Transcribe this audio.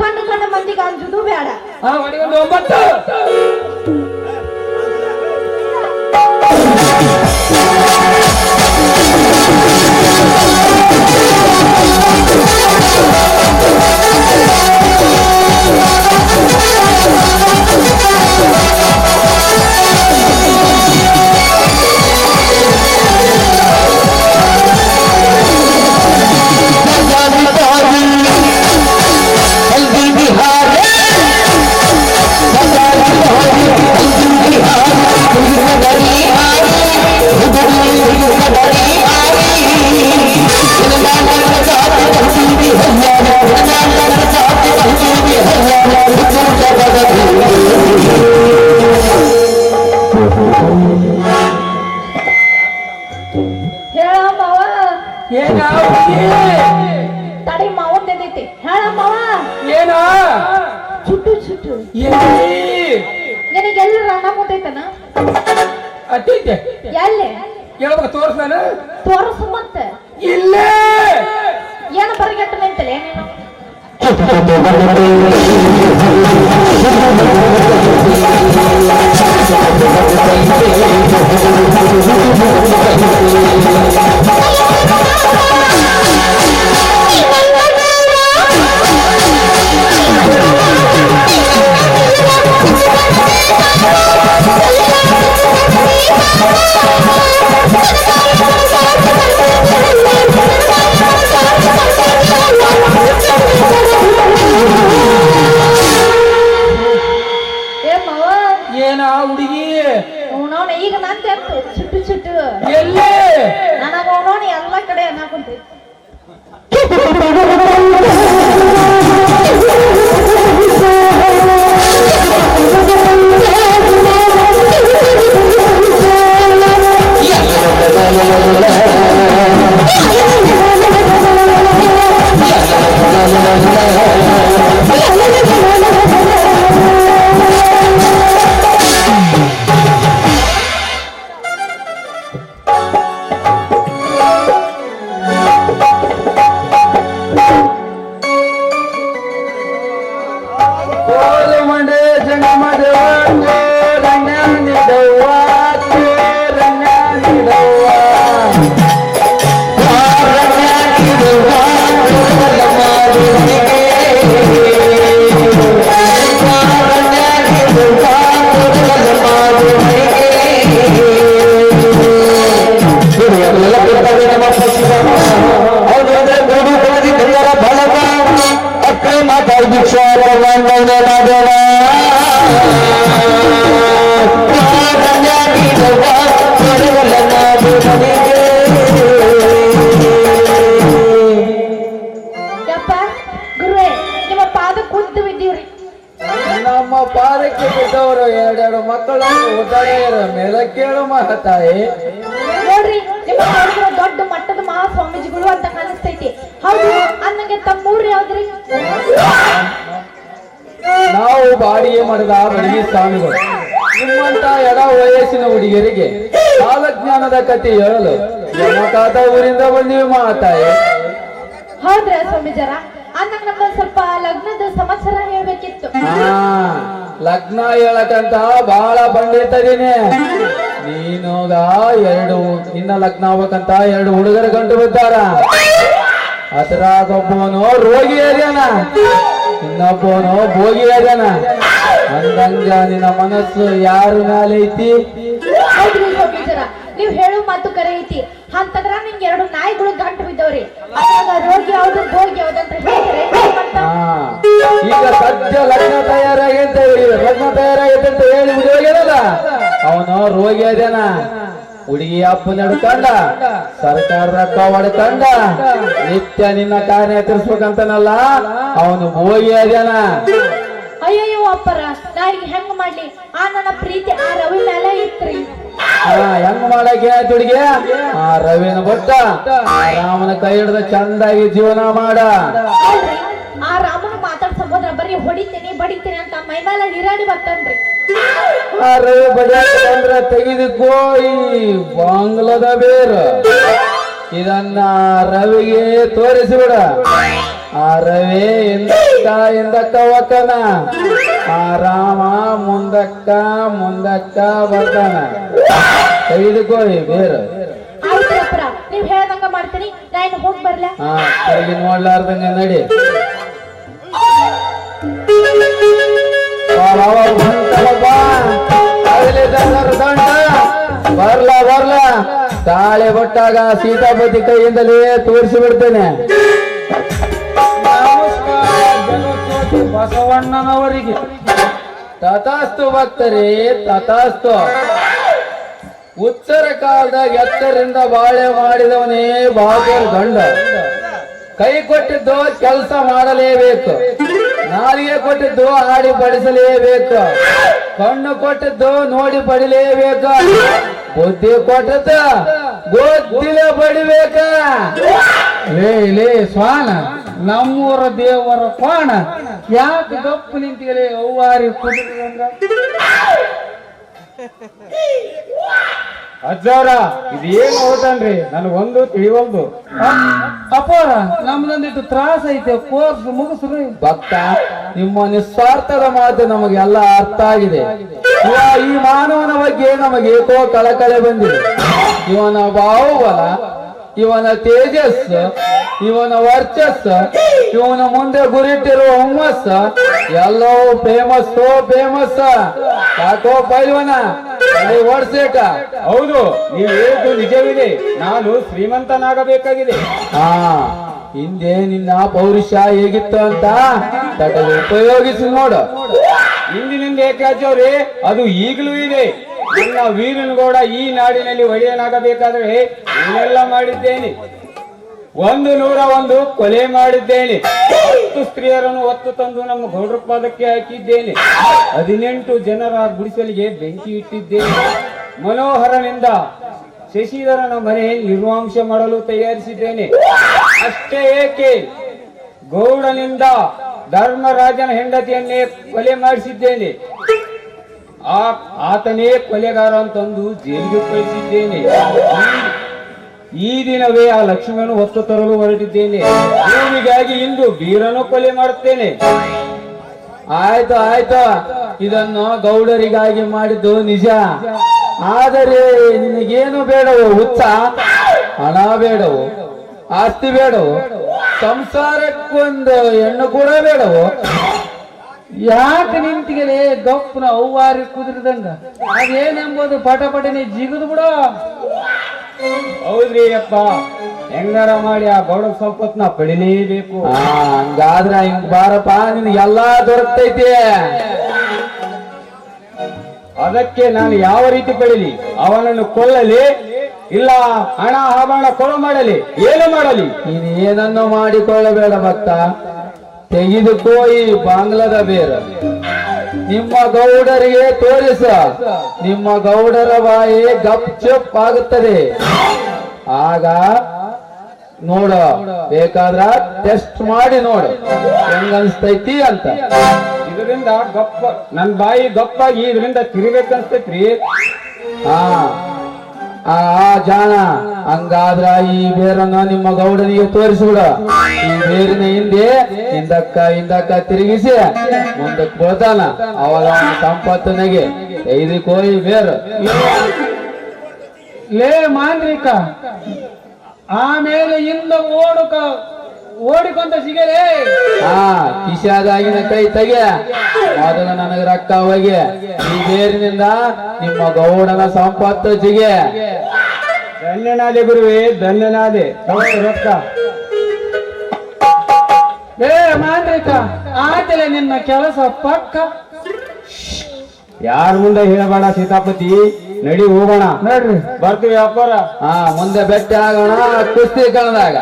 ಕಂಡು ಕಂಡು ಮಂದಿಗೆ ಅಂಜುದು ಬೇಡ ಒಂಬತ್ತು ತಡಿ ಮಾವನ್ ಎದೈತಿ. ಹೇಳ ಮಾವ ಏನ? ಚುಟ್ಟು ಚುಟ್ಟು. ಎಲ್ಲಿ ನಿನಗೆಲ್ಲ ರಣ ಮುಂದೈತನ ಅಟ್ಟಿದ್ದೆ ಎಲ್ಲಿ? ಕೇಳ್ಬೇಕು ತೋರ್ಸ ನಾನು ತೋರಸು ಮತ್ತ. ಇಲ್ಲ. ಏನು ಬರಗೆಟ್ಟ ನಿಂತಲೆ? ನೀನು ಅವನವನ ಈಗ ನಂತ ಎತ್ತು. ಚುಟ್ಟು ಚುಟ್ಟು. ಎಲ್ಲಿ? ನನಗ ಅವನವನ ಎಲ್ಲ ಕಡೆ ಅನ್ನಕುಂತೈತಿ ಕೇಳು ಮಹತಾಯಿ ನೋಡ್ರಿ ನಿಮ್ಮ ನೋಡಿದ್ರೆ ದೊಡ್ಡ ಮಟ್ಟದ ಮಹಾ ಸ್ವಾಮೀಜಿಗಳು ಅಂತ ಕಾಣಿಸ್ತೈತಿ. ಹೌದು ಅನ್ನಂಗೆ ತಮ್ಮೂರ್ ಯಾವ್ದ್ರಿ? ನಾವು ಬಾಡಿಗೆ ಮಾಡಿದ ಬಡಗಿ ಸ್ವಾಮಿಗಳು ನಿಮ್ಮಂತ ಎಡ ವಯಸ್ಸಿನ ಹುಡುಗಿಯರಿಗೆ ಕಾಲಜ್ಞಾನದ ಕತೆ ಹೇಳಲು ಯಮಕಾದ ಊರಿಂದ ಬಂದಿವಿ ಮಾತಾಯಿ. ಹೌದ್ರ ಸ್ವಾಮೀಜರ? ಅನ್ನಂಗ್ ನಮ್ಗೊಂದ್ ಸ್ವಲ್ಪ ಲಗ್ನದ ಸಮಾಚಾರ ಹೇಳ್ಬೇಕಿತ್ತು. ಹಾ ಲಗ್ನ ಹೇಳಕಂತ ಬಹಳ ಬಂದಿರ್ತದೀನಿ ನೀನೋಗ ಎರಡು ನಿನ್ನ ಲಗ್ನ ಆಗ್ಬೇಕಂತ ಎರಡು ಹುಡುಗರು ಗಂಟು ಬಿದ್ದಾರ. ಅದ್ರಾಗ ಒಬ್ಬವನು ರೋಗಿ ಅದೇನ ಇನ್ನೊಬ್ಬವನು ಭೋಗಿ ಅದೇನ ಅಂದಂಗ ನಿನ್ನ ಮನಸ್ಸು ಯಾರ ಮೇಲೆ ಐತಿ? ನೀವು ಹೇಳು ಮಾತು ಕರೆ ಐತಿ. ಅಂತಂದ್ರ ನಿಂಗೆ ಎರಡು ನಾಯಿಗಳು ಗಂಟು ಬಿದ್ದವ್ರಿ. ರೋಗಿ ಯಾವ್ದು ಭೋಗಿ ಯಾವ್ದು ಹೇಳಿ ಹೇಳ್ತಾರೆ. ಈಗ ಸದ್ಯ ಲಗ್ನ ತಯಾರಾಗೈತೆ ಹೇಳಿ ಲಗ್ನ ತಯಾರಾಗೈತೆ ಅಂತ ಹೇಳಿ ಅವನು ರೋಗಿ ಅದೇನ? ಹುಡುಗಿ ಅಪ್ಪ ಹಿಡ್ಕೊಂಡ ಸರ್ಕಾರ ರೊಕ್ಕ ಹೊಡ್ಕಂಡ ನಿತ್ಯ ನಿನ್ನ ಕಾರ್ಯ ತಿಳಿಸ್ಬೇಕಂತನಲ್ಲ ಅವನು ಹೋಗಿ ಅದೇನ? ಅಯ್ಯೋ ಅಪ್ಪರ ನಾ ಈಗ ಹೆಂಗ್ ಮಾಡ್ಲಿ? ಆ ನನ್ನ ಪ್ರೀತಿ ಆ ರವಿ ಮೇಲೆ ಇತ್ರಿ. ಹೆಂಗ್ ಮಾಡಕ್ಕೆ ಹುಡುಗಿ? ಆ ರವಿನ ಬಟ್ಟ ಆ ರಾಮನ ಕೈ ಹಿಡ್ದ ಚಂದಾಗಿ ಜೀವನ ಮಾಡ. ಆ ರಾಮನ ಮಾತಾಡ್ ಸಂಬೋದ್ರ ಬರೀ ಹೊಡಿತೀನಿ ಬಡಿತೀನಿ ಅಂತ ಮೈ ಮೇಲೆ ನೀರಾಡಿ ಬರ್ತನ್ರಿ. ಆ ರವಿ ಬಡಿಯಾಕ ಅಂದ್ರೆ ತೆಗೆದುಕೋ ಈ ಬಾಂಗ್ಲದ ಬೇರು. ಇದನ್ನ ರವಿಗೆ ತೋರಿಸಿಬಿಡ. ಆ ರವಿ ಹಿಂದಕ್ಕ ಎಂದಕ್ಕ ಒಕ್ಕನ? ಆ ರಾಮ ಮುಂದಕ್ಕ ಮುಂದಕ್ಕ ಬರ್ತಾನ ತೆಗೆದುಕೋಯಿ ಈ ಬೇರು. ನೀವ್ ಹೇಳ್ದಂಗ ಮಾಡ್ತೀನಿ. ನಾನು ಹೋಗಿ ಬರ್ಲ? ಹಾ ಕೆಳಗೆ ನೋಡ್ಲಾರ್ದಂಗ ನಡಿ. ಬಾ, ಬಾ, ಬರ್ಲಾ, ಬರ್ಲ. ತಾಳೆ ಬಟ್ಟಾಗ ಸೀತಾಪತಿ ಕೈಯಿಂದಲೇ ತೋರಿಸಿ ಬಿಡ್ತೇನೆ. ಬಸವಣ್ಣನವರಿಗೆ. ತಥಾಸ್ತು ಭಕ್ತರೇ, ತಥಾಸ್ತು. ಉತ್ತರ ಕಾಲದಾಗ ಎತ್ತರಿಂದ ಬಾಳೆ ಮಾಡಿದವನೇ ಬಾಬರ್ ಗಂಡ. ಕೈ ಕೊಟ್ಟಿದ್ದು ಕೆಲಸ ಮಾಡಲೇಬೇಕು. ನಾಲಿಗೆ ಕೊಟ್ಟಿದ್ದು ಆಡಿ ಪಡಿಸಲೇಬೇಕು ಕಣ್ಣು ಕೊಟ್ಟಿದ್ದು ನೋಡಿ ಪಡಿಲೇಬೇಕು ಬುದ್ಧಿ ಕೊಟ್ಟದ ಗೊತ್ತಿಲ್ಲ ಬಡಿಬೇಕ ಲೇ ಲೇ ಸ್ವಾನ ನಮ್ಮೂರ ದೇವರ ಕೋಣ ಯಾಕೆ ಗಪ್ಪು ನಿಂತಿಗಲೇ ಅವ್ವಾರಿ ಕುದುರಂಗ ಅಜ್ಜಾರ ಇದು ಏನು ಓದನ್ರಿ ನನಗೊಂದು ತಿಳಿವಲ್ದು ಅಪ್ಪ ನಮ್ದೊಂದಿಟ್ಟು ತ್ರಾಸ ಐತೆ ಕೋರ್ಸ್ ಮುಗಿಸ್ರಿ ಭಕ್ತ ನಿಮ್ಮ ನಿಸ್ವಾರ್ಥದ ಮಾತು ನಮಗೆಲ್ಲ ಅರ್ಥ ಆಗಿದೆ. ಈ ಮಾನವನ ಬಗ್ಗೆ ನಮಗೆ ಏಕೋ ಕಳಕಳೆ ಬಂದಿದೆ. ಇವನ ಬಾಹುಬಲ ಇವನ ತೇಜಸ್ ಇವನ ವರ್ಚಸ್ ಇವನ ಮುಂದೆ ಗುರಿಟ್ಟಿರುವ ಹುಮ್ಮಸ್ ಎಲ್ಲವೂ ಫೇಮಸ್ ಫೇಮಸ್ ಯಾಕೋ ಪೈಲ್ವನ ಓಡಿಸೇಟ ಹೌದು ನೀವು ಹೇಳಿದ್ದು ನಿಜವಿದೆ. ನಾನು ಶ್ರೀಮಂತನಾಗಬೇಕಾಗಿದೆ. ಹಾ. ಹಿಂದೆ ನಿನ್ನ ಪೌರುಷ ಹೇಗಿತ್ತು ಅಂತ ತಟಲು ಉಪಯೋಗಿಸಿ ನೋಡು. ಇಂದಿನಿಂದ ಏಕೆ ಅಜ್ಜವ್ರೆ ಅದು ಈಗಲೂ ಇದೆ. ನನ್ನ ವೀರನಗೌಡ ಈ ನಾಡಿನಲ್ಲಿ ಒಡೆಯನಾಗಬೇಕಾದ್ರೆ ಏನೆಲ್ಲ ಮಾಡಿದ್ದೇನೆ? ಒಂದು ನೂರ ಒಂದು ಕೊಲೆ ಮಾಡಿದ್ದೇನೆ. ಹತ್ತು ಸ್ತ್ರೀಯರನ್ನು ಒತ್ತು ತಂದು ನಮ್ಮ ಗೌಡ್ರ ಪಾದಕ್ಕೆ ಹಾಕಿದ್ದೇನೆ. ಹದಿನೆಂಟು ಜನರ ಗುಡಿಸಲಿಗೆ ಬೆಂಕಿ ಇಟ್ಟಿದ್ದೇನೆ. ಮನೋಹರನಿಂದ ಶಶಿಧರನ ಮನೆ ನಿರ್ವಾಂಶ ಮಾಡಲು ತಯಾರಿಸಿದ್ದೇನೆ. ಅಷ್ಟೇ ಏಕೆ? ಗೌಡನಿಂದ ಧರ್ಮರಾಜನ ಹೆಂಡತಿಯನ್ನೇ ಕೊಲೆ ಮಾಡಿಸಿದ್ದೇನೆ. ಆ ಆತನೇ ಕೊಲೆಗಾರ ಅಂತಂದು ಜೈಲಿಗೆ ಕಳಿಸಿದ್ದೇನೆ. ಈ- ದಿನವೇ ಆ ಲಕ್ಷ್ಮಣನು ಹೊತ್ತು ತರಲು ಹೊರಟಿದ್ದೇನೆ. ಭೂಮಿಗಾಗಿ ಇಂದು ಬೀರನ್ನು ಕೊಲೆ ಮಾಡುತ್ತೇನೆ. ಆಯ್ತು ಆಯ್ತು. ಇದನ್ನು ಗೌಡರಿಗಾಗಿ ಮಾಡಿದ್ದು ನಿಜ. ಆದರೆ ನಿನಗೇನು ಬೇಡವು ಹುಚ್ಚ? ಹಣ ಬೇಡವು? ಆಸ್ತಿ ಬೇಡವು? ಸಂಸಾರಕ್ಕೊಂದು ಹೆಣ್ಣು ಕೂಡ ಬೇಡವು? ಯಾಕೆ ನಿಂತಿಗೆ ಗಪ್ಪನ ಅವ್ವಾರಿ ಕುದುರಿದಂಗ? ಅದೇನೆಂಬುದು ಪಟ ಪಟನೆ ಜಿಗಿದು ಬಿಡೋ. ಹೌದ್ರಿ ಅಪ್ಪ ಹೆಂಗಾರ ಮಾಡಿ ಆ ಗೌಡ ಸಂಪತ್ನ ಪಡಿಲೇಬೇಕು ಆ, ಹಂಗಾದ್ರ ಹಿಂಗ್ ಬಾರಪ್ಪ ನಿನಗೆಲ್ಲಾ ದೊರಕ್ತೈತಿ. ಅದಕ್ಕೆ ನಾನು ಯಾವ ರೀತಿ ಪಡಿಲಿ ಅವನನ್ನು ಕೊಲ್ಲಲಿ? ಇಲ್ಲ ಹಣ ಆಭರಣ ಕೊಳ ಮಾಡಲಿ ಏನು ಮಾಡಲಿ? ನೀನು ಏನನ್ನು ಮಾಡಿಕೊಳ್ಳಬೇಡ ಭಕ್ತ ತೆಗೆದುಕೋ ಈ ಬಾಂಗ್ಲದ ಬೇರು. ನಿಮ್ಮ ಗೌಡರಿಗೆ ತೋರಿಸ ನಿಮ್ಮ ಗೌಡರ ಬಾಯಿ ಗಪ್ ಚಪ್ ಆಗುತ್ತದೆ. ಆಗ ನೋಡು ಬೇಕಾದ್ರ ಟೆಸ್ಟ್ ಮಾಡಿ ನೋಡು. ಹೆಂಗನ್ಸ್ತೈತಿ ಅಂತ. ಇದರಿಂದ ಗಪ್ಪ ನನ್ ಬಾಯಿ ಗಪ್ಪಾಗಿ ಇದರಿಂದ ತಿರುಗಬೇಕನ್ಸ್ತೈತ್ರಿ ಹಾ ಆ ಆ ಜಾಣ ಹಂಗಾದ್ರ ಈ ಬೇರನ್ನ ನಿಮ್ಮ ಗೌಡನಿಗೆ ತೋರಿಸ್ಬಿಡ. ಈ ಬೇರಿನ ಹಿಂದೆ ಹಿಂದಕ್ಕ ಹಿಂದಕ್ಕ ತಿರುಗಿಸಿ ಮುಂದಕ್ಕೆ ಬೀಳ್ತಾನ. ಅವಾಗ ಸಂಪತ್ತನಿಗೆ ಐದು ಕೋಯಿ ಬೇರು. ಲೇ ಮಾಂತ್ರಿಕ ಆಮೇಲೆ ಇಂದ ಓಡುಕ ಓಡಿಕೊಂತ ಸಿಗಲೇ. ಹಾ ಕಿಶಾದಾಗಿನ ಕೈ ತೆಗೆ. ಮೊದಲ ನನಗೆ ರಕ್ತ ಹೋಗಿ. ಈ ಬೇರಿನಿಂದ ನಿಮ್ಮ ಗೌಡನ ಸಂಪತ್ತು ಜಿಗೆ. ಧನ್ಯನಾದೆ ಗುರುವೇ ಧನ್ಯನಾದೆ. ರಕ್ತ ರೊಕ್ಕ ಲೇ ಮಾಂತ್ರಿಕ ಆತಲೆ ನಿನ್ನ ಕೆಲಸ ಪಕ್ಕ. ಯಾರ ಮುಂದೆ ಹೇಳಬೇಡ ಸೀತಾಪತಿ. ನಡಿ ಹೋಗೋಣ. ನೋಡ್ರಿ. ಬರ್ತೀವಿ ವ್ಯಾಪಾರ. ಹಾ ಮುಂದೆ ಬೆಟ್ಟ ಆಗೋಣ. ಕುಸ್ತಿ ಕಣದಾಗ